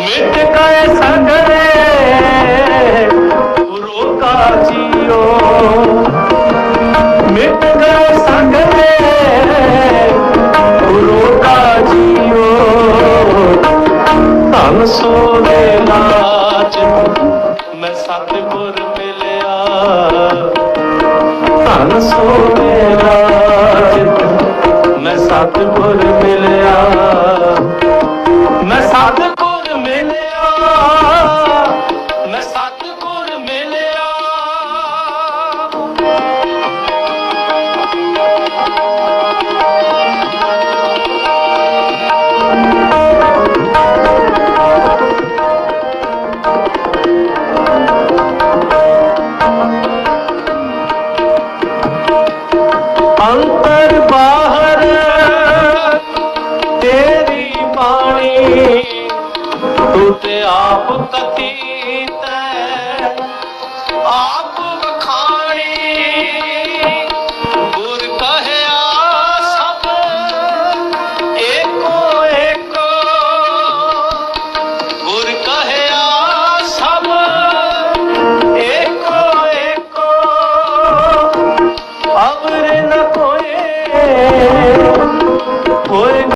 ਮਿਟ ਗਏ ਸਗਰੇ। ਗੁਰੂ ਕਾ ਜੀਓ। ਮਿਟ ਗਏ ਸਗਲੇ ਗੁਰੂ ਕਾ ਜੀਓ। ਧਨ ਸੋਵੇ ਨਾਚ ਮੈਂ ਸਤਿਗੁਰ ਮਿਲਿਆ। ਧਨ ਸੋਵੇ ਨਾਚ ਮੈਂ ਸਤਿਗੁਰ ਸਤਿਗੁਰ ਮਿਲਿਆ ਮੈਂ ਸਤਿਗੁਰ ਮਿਲਿਆ ਅੰਤਰ ਬਾਹਰ ਤੇਰੀ ਬਾਣੀ ਤੂੰ ਤੇ ਆਪ ਕਥੀਤ ਹੈ।